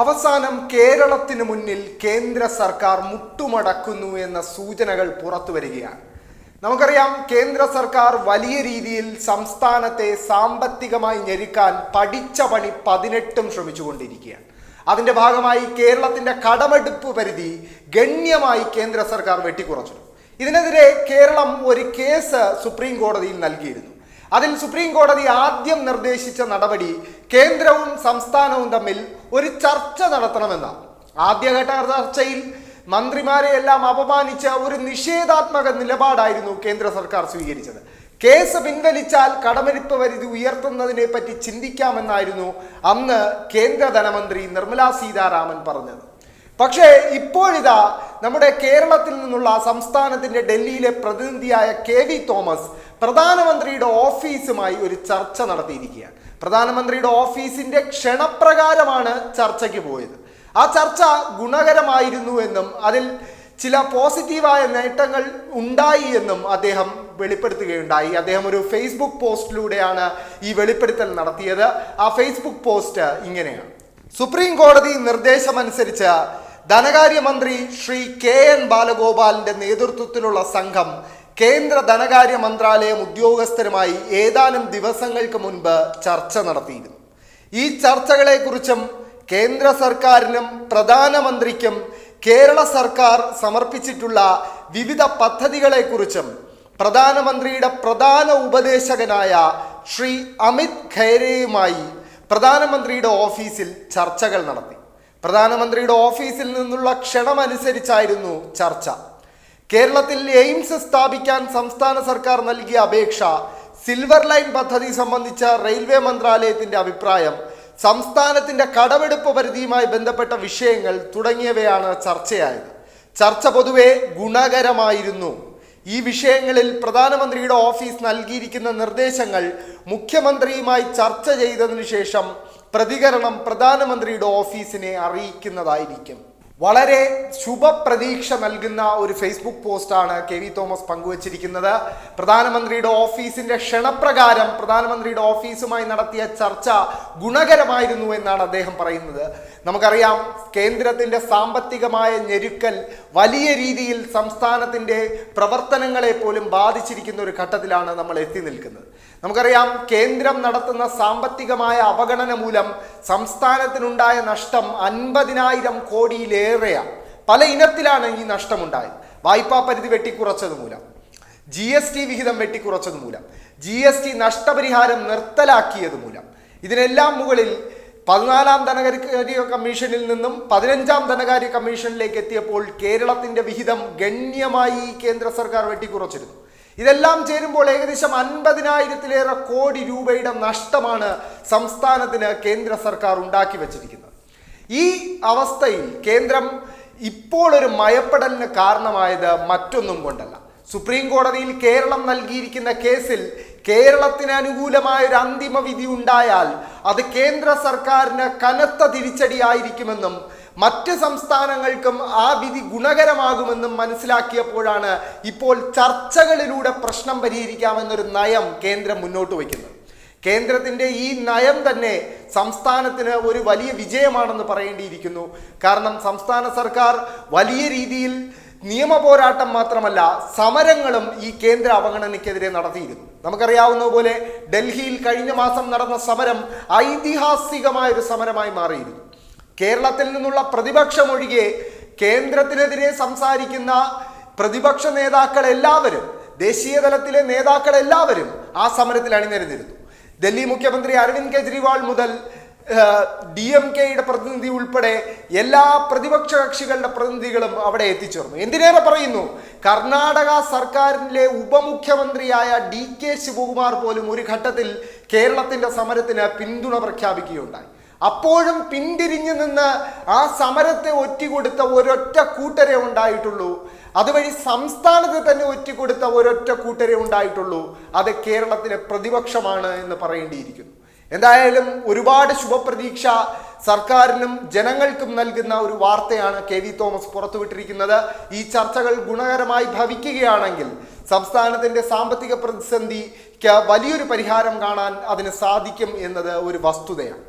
അവസാനം കേരളത്തിന് മുന്നിൽ കേന്ദ്ര സർക്കാർ മുട്ടുമടക്കുന്നു എന്ന സൂചനകൾ പുറത്തു വരികയാണ്. നമുക്കറിയാം കേന്ദ്ര സർക്കാർ വലിയ രീതിയിൽ സംസ്ഥാനത്തെ സാമ്പത്തികമായി ഞെരുക്കാൻ പഠിച്ച പണി പതിനെട്ടും ശ്രമിച്ചുകൊണ്ടിരിക്കുകയാണ്. അതിന്റെ ഭാഗമായി കേരളത്തിന്റെ കടമെടുപ്പ് പരിധി ഗണ്യമായി കേന്ദ്ര സർക്കാർ വെട്ടിക്കുറച്ചു ഇതിനെതിരെ കേരളം ഒരു കേസ് സുപ്രീം കോടതിയിൽ നൽകിയിരുന്നു. അതിൽ സുപ്രീം കോടതി ആദ്യം നിർദ്ദേശിച്ച നടപടി കേന്ദ്രവും സംസ്ഥാനവും തമ്മിൽ ഒരു ചർച്ച നടത്തണമെന്നാണ് ആദ്യഘട്ട ചർച്ചയിൽ മന്ത്രിമാരെ എല്ലാം അപമാനിച്ച ഒരു നിഷേധാത്മക നിലപാടായിരുന്നു കേന്ദ്ര സർക്കാർ സ്വീകരിച്ചത്. കേസ് പിൻവലിച്ചാൽ കടമെടുപ്പ് പരിധി ഉയർത്തുന്നതിനെ പറ്റി ചിന്തിക്കാമെന്നായിരുന്നു അന്ന് കേന്ദ്ര ധനമന്ത്രി നിർമ്മലാ സീതാരാമൻ പറഞ്ഞത്. പക്ഷേ ഇപ്പോഴിതാ നമ്മുടെ കേരളത്തിൽ നിന്നുള്ള സംസ്ഥാനത്തിന്റെ ഡൽഹിയിലെ പ്രതിനിധിയായ കെ വി തോമസ് പ്രധാനമന്ത്രിയുടെ ഓഫീസുമായി ഒരു ചർച്ച നടത്തിയിരിക്കുകയാണ്. പ്രധാനമന്ത്രിയുടെ ഓഫീസിന്റെ ക്ഷണപ്രകാരമാണ് ചർച്ചയ്ക്ക് പോയത്. ആ ചർച്ച ഗുണകരമായിരുന്നു എന്നും അതിൽ ചില പോസിറ്റീവായ നേട്ടങ്ങൾ ഉണ്ടായി എന്നും അദ്ദേഹം വെളിപ്പെടുത്തുകയുണ്ടായി. അദ്ദേഹം ഒരു ഫേസ്ബുക്ക് പോസ്റ്റിലൂടെയാണ് ഈ വെളിപ്പെടുത്തൽ നടത്തിയത്. ആ ഫേസ്ബുക്ക് പോസ്റ്റ് ഇങ്ങനെയാണ്. സുപ്രീം കോടതി നിർദ്ദേശമനുസരിച്ച് ധനകാര്യമന്ത്രി ശ്രീ കെ എൻ ബാലഗോപാലിന്റെ നേതൃത്വത്തിലുള്ള സംഘം കേന്ദ്ര ധനകാര്യ മന്ത്രാലയം ഉദ്യോഗസ്ഥരുമായി ഏതാനും ദിവസങ്ങൾക്ക് മുൻപ് ചർച്ച നടത്തിയിരുന്നു. ഈ ചർച്ചകളെക്കുറിച്ചും കേന്ദ്ര സർക്കാരിനും പ്രധാനമന്ത്രിക്കും കേരള സർക്കാർ സമർപ്പിച്ചിട്ടുള്ള വിവിധ പദ്ധതികളെക്കുറിച്ചും പ്രധാനമന്ത്രിയുടെ പ്രധാന ഉപദേശകനായ ശ്രീ അമിത് ഖൈരയുമായി പ്രധാനമന്ത്രിയുടെ ഓഫീസിൽ ചർച്ചകൾ നടത്തി. പ്രധാനമന്ത്രിയുടെ ഓഫീസിൽ നിന്നുള്ള ക്ഷണമനുസരിച്ചായിരുന്നു ചർച്ച. കേരളത്തിൽ എയിംസ് സ്ഥാപിക്കാൻ സംസ്ഥാന സർക്കാർ നൽകിയ അപേക്ഷ സിൽവർ ലൈൻ പദ്ധതി സംബന്ധിച്ച റെയിൽവേ മന്ത്രാലയത്തിന്റെ അഭിപ്രായം സംസ്ഥാനത്തിന്റെ കടമെടുപ്പ് പരിധിയുമായി ബന്ധപ്പെട്ട വിഷയങ്ങൾ തുടങ്ങിയവയാണ് ചർച്ചയായത്. ചർച്ച പൊതുവെ ഗുണകരമായിരുന്നു. ഈ വിഷയങ്ങളിൽ പ്രധാനമന്ത്രിയുടെ ഓഫീസ് നൽകിയിരിക്കുന്ന നിർദ്ദേശങ്ങൾ മുഖ്യമന്ത്രിയുമായി ചർച്ച ചെയ്തതിനു ശേഷം പ്രതികരണം പ്രധാനമന്ത്രിയുടെ ഓഫീസിനെ അറിയിക്കുന്നതായിരിക്കും. വളരെ ശുഭപ്രതീക്ഷ നൽകുന്ന ഒരു ഫേസ്ബുക്ക് പോസ്റ്റാണ് കെ വി തോമസ് പങ്കുവച്ചിരിക്കുന്നത്. പ്രധാനമന്ത്രിയുടെ ഓഫീസിന്റെ ക്ഷണപ്രകാരം പ്രധാനമന്ത്രിയുടെ ഓഫീസുമായി നടത്തിയ ചർച്ച ഗുണകരമായിരുന്നു എന്നാണ് അദ്ദേഹം പറയുന്നത്. നമുക്കറിയാം കേന്ദ്രത്തിന്റെ സാമ്പത്തികമായ ഞെരുക്കൽ വലിയ രീതിയിൽ സംസ്ഥാനത്തിന്റെ പ്രവർത്തനങ്ങളെ പോലും ബാധിച്ചിരിക്കുന്ന ഒരു ഘട്ടത്തിലാണ് നമ്മൾ എത്തി നിൽക്കുന്നത്. നമുക്കറിയാം കേന്ദ്രം നടത്തുന്ന സാമ്പത്തികമായ അവഗണന മൂലം സംസ്ഥാനത്തിനുണ്ടായ നഷ്ടം അൻപതിനായിരം കോടിയിലേറെയാണ്. പല ഇനത്തിലാണ് ഈ നഷ്ടമുണ്ടായത്. വായ്പാ പരിധി വെട്ടിക്കുറച്ചത് മൂലം. ജി എസ് ടി വിഹിതം വെട്ടിക്കുറച്ചത് മൂലം. ജി എസ് ടി നഷ്ടപരിഹാരം നിർത്തലാക്കിയത് മൂലം. ഇതിനെല്ലാം മുകളിൽ പതിനാലാം ധനകാര്യ കമ്മീഷനിൽ നിന്നും പതിനഞ്ചാം ധനകാര്യ കമ്മീഷനിലേക്ക് എത്തിയപ്പോൾ കേരളത്തിന്റെ വിഹിതം ഗണ്യമായി കേന്ദ്ര സർക്കാർ വെട്ടിക്കുറച്ചിരുന്നു. ഇതെല്ലാം ചേരുമ്പോൾ ഏകദേശം അൻപതിനായിരത്തിലേറെ കോടി രൂപയുടെ നഷ്ടമാണ് സംസ്ഥാനത്തിന് കേന്ദ്ര സർക്കാർ ഉണ്ടാക്കി വച്ചിരിക്കുന്നത്. ഈ അവസ്ഥയിൽ കേന്ദ്രം ഇപ്പോൾ ഒരു മയപ്പെടലിന് കാരണമായത് മറ്റൊന്നും കൊണ്ടല്ല. സുപ്രീം കോടതിയിൽ കേരളം നൽകിയിരിക്കുന്ന കേസിൽ കേരളത്തിന് അനുകൂലമായ ഒരു അന്തിമ വിധി ഉണ്ടായാൽ അത് കേന്ദ്ര സർക്കാരിന് കനത്ത തിരിച്ചടിയായിരിക്കുമെന്നും മറ്റ് സംസ്ഥാനങ്ങൾക്കും ആ വിധി ഗുണകരമാകുമെന്നും മനസ്സിലാക്കിയപ്പോഴാണ് ഇപ്പോൾ ചർച്ചകളിലൂടെ പ്രശ്നം പരിഹരിക്കാമെന്നൊരു നയം കേന്ദ്രം മുന്നോട്ട് വയ്ക്കുന്നത്. കേന്ദ്രത്തിന്റെ ഈ നയം തന്നെ സംസ്ഥാനത്തിന് ഒരു വലിയ വിജയമാണെന്ന് പറയേണ്ടിയിരിക്കുന്നു. കാരണം സംസ്ഥാന സർക്കാർ വലിയ രീതിയിൽ നിയമ പോരാട്ടം മാത്രമല്ല സമരങ്ങളും ഈ കേന്ദ്ര അവഗണനയ്ക്കെതിരെ നടത്തിയിരുന്നു. നമുക്കറിയാവുന്ന പോലെ ഡൽഹിയിൽ കഴിഞ്ഞ മാസം നടന്ന സമരം ഐതിഹാസികമായ ഒരു സമരമായി മാറിയിരുന്നു. കേരളത്തിൽ നിന്നുള്ള പ്രതിപക്ഷം ഒഴികെ കേന്ദ്രത്തിനെതിരെ സംസാരിക്കുന്ന പ്രതിപക്ഷ നേതാക്കൾ എല്ലാവരും ദേശീയ തലത്തിലെ നേതാക്കൾ എല്ലാവരും ആ സമരത്തിൽ അണിനിരന്നിരുന്നു. ഡൽഹി മുഖ്യമന്ത്രി അരവിന്ദ് കെജ്രിവാൾ മുതൽ ഡി എം കെയുടെ പ്രതിനിധി ഉൾപ്പെടെ എല്ലാ പ്രതിപക്ഷ കക്ഷികളുടെ പ്രതിനിധികളും അവിടെ എത്തിച്ചേർന്നു. എന്തിനേറെ പറയുന്നു? കർണാടക സർക്കാരിലെ ഉപമുഖ്യമന്ത്രിയായ ഡി കെ ശിവകുമാർ പോലും ഒരു ഘട്ടത്തിൽ കേരളത്തിന്റെ സമരത്തിന് പിന്തുണ പ്രഖ്യാപിക്കുകയുണ്ടായി. അപ്പോഴും പിന്തിരിഞ്ഞു നിന്ന് ആ സമരത്തെ ഒറ്റിക്കൊടുത്ത ഒരൊറ്റ കൂട്ടരെ ഉണ്ടായിട്ടുള്ളൂ. അതുവഴി സംസ്ഥാനത്ത് തന്നെ ഒറ്റിക്കൊടുത്ത ഒരൊറ്റ കൂട്ടരെ ഉണ്ടായിട്ടുള്ളൂ. അത് കേരളത്തിലെ പ്രതിപക്ഷമാണ് എന്ന് പറയേണ്ടിയിരിക്കുന്നു. എന്തായാലും ഒരുപാട് ശുഭപ്രതീക്ഷ സർക്കാരിനും ജനങ്ങൾക്കും നൽകുന്ന ഒരു വാർത്തയാണ് കെ വി തോമസ് പുറത്തുവിട്ടിരിക്കുന്നത്. ഈ ചർച്ചകൾ ഗുണകരമായി ഭവിക്കുകയാണെങ്കിൽ സംസ്ഥാനത്തിന്റെ സാമ്പത്തിക പ്രതിസന്ധിക്ക് വലിയൊരു പരിഹാരം കാണാൻ അതിന് സാധിക്കും എന്നത് ഒരു വസ്തുതയാണ്.